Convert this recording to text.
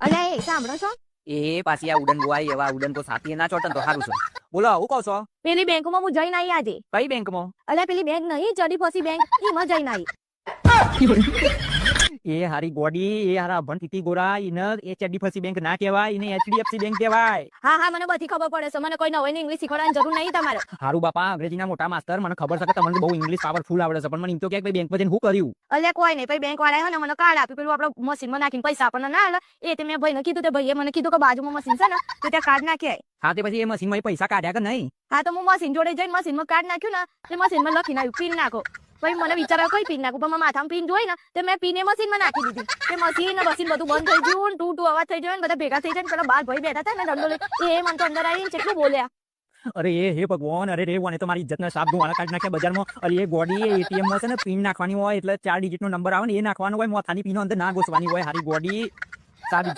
અને એ સાંભળો છો? એ પાછી આ ઉડન ગોવાય એવા ઉડન કો સાથી ના ચોટન તો સારું છે. બોલો હું કહો છો? પેલી બેંકમાં હું જઈને આવી આજે. કઈ બેંકમાં? અલ્યા પેલી બેંક નહીં ચડી ફસી બેંક એમાં જઈને આવી એ હારી ગોડી એ હારા ભણ તીતી ગોરા એને એચડીએફસી બેંક ના કહેવાય એને એચડીએફસી બેંક કહેવાય. હા હા મને બધી ખબર પડે છે. મને કોઈ નવો ઇંગ્લિશ શીખવાડવાની જરૂર નહીં તમારે. હારું બાપા અંગ્રેજીના મોટા માસ્તર મને ખબર છે કે તમને બહુ ઇંગ્લિશ પાવરફુલ આવડે છે પણ મને એમ તો કે ભાઈ બેંક જઈને હું કર્યું? અલ્યા કોઈ નહીં ભાઈ બેંક વાળા મને કાર્ડ આપ્યું. પેલું આપણે મશીનમાં નાખીને પૈસા આપણને ના આલે. એ તે મેં ભાઈને કીધું તે ભાઈએ મને કીધું કે બાજુમાં મશીન છે ને તો ત્યાં કાર્ડ નાખ્યા. હા તે પછી એ મશીનમાં પૈસા કાઢ્યા કે નહીં? હા તો હું મશીન જોડે જઈને મશીનમાં કાર્ડ નાખ્યું ને તે મશીનમાં લખી નાખ્યું પિન નાખો. પછી મને વિચાર કઈ પિન નાખું પણ માથામાં પિન જોઈ ને, તે મેં પિન મશીનમાં નાખી દીધી. તે મશીન ને મશીન બધું બંધ થઈ ગયું ટુ ટુ અવાજ થઈ ગયો ને, બધા ભેગા થઈ જાય પેલા બાર ભાઈ બેઠા હતા ને દંડો લઈ એ મને તો અંદર આવીને કેટલું બોલ્યા. અરે, એ, હે ભગવાન, અરે, રે વાને તો મારી ઇજ્જતના સાપ ધોવાના કાઢી નાખ્યા બજારમાં. અરે, એ ગોડી એટીએમમાં છે ને, પિન નાખવાની હોય, એટલે ચાર ડિજિટ નો નંબર આવે ને, એ નાખવાનો હોય, મોથાની પીનો અંદર ના ઘોસવાની હોય, હારી ગોડી. સારી